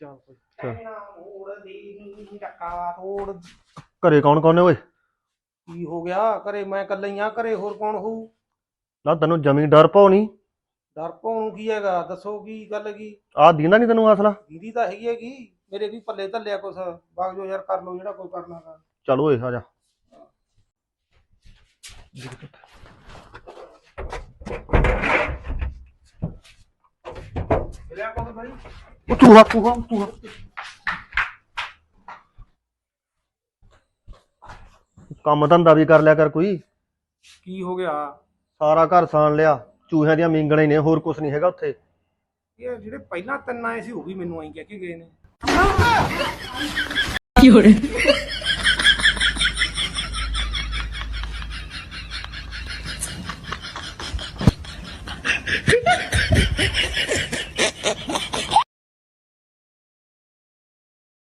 ਚੱਲ ਘਰੇ ਕੌਣ ਕੌਣ ਨੇ ਓਏ? ਕੀ ਹੋ ਗਿਆ? ਘਰੇ ਮੈਂ ਇਕੱਲਾ ਹੀ ਆ ਘਰੇ ਹੋਰ ਕੌਣ ਹੋਊ? ਨਾ ਤੈਨੂੰ ਜਮੀ ਡਰ ਪਾਉ ਨਹੀਂ ਡਰ ਪਾਉਣ ਨੂੰ ਕੀ ਹੈਗਾ? ਦੱਸੋ ਕੀ ਗੱਲ ਕੀ ਆਹ ਦੀਂਦਾ ਨਹੀਂ ਤੈਨੂੰ ਅਸਲਾ ਦੀਦੀ ਤਾਂ ਹੈਗੀ ਹੈਗੀ ਮੇਰੇ ਵੀ ਪੱਲੇ ਧੱਲਿਆ ਕੁਛ। ਬਾਗ ਜੋ ਯਾਰ ਕਰ ਲਓ ਜਿਹੜਾ ਕੋਈ ਕਰਨਾ ਗਾ ਚੱਲ ਓਏ ਆ ਜਾ। ਕੰਮ ਧੰਦਾ ਵੀ ਕਰ ਲਿਆ ਕਰ ਕੋਈ। ਕੀ ਹੋ ਗਿਆ? ਸਾਰਾ ਘਰ ਸਾਨ ਲਿਆ। ਚੂਹਿਆਂ ਦੀਆਂ ਮੀਂਗਣਾਂ ਹੀ ਨੇ ਹੋਰ ਕੁਝ ਨਹੀਂ ਹੈਗਾ ਉੱਥੇ। ਜਿਹੜੇ ਪਹਿਲਾਂ ਤਿੰਨ ਆਏ ਸੀ ਉਹ ਵੀ ਮੈਨੂੰ ਆਈ ਕਹਿ ਕੇ ਗਏ ਨੇ। 有人，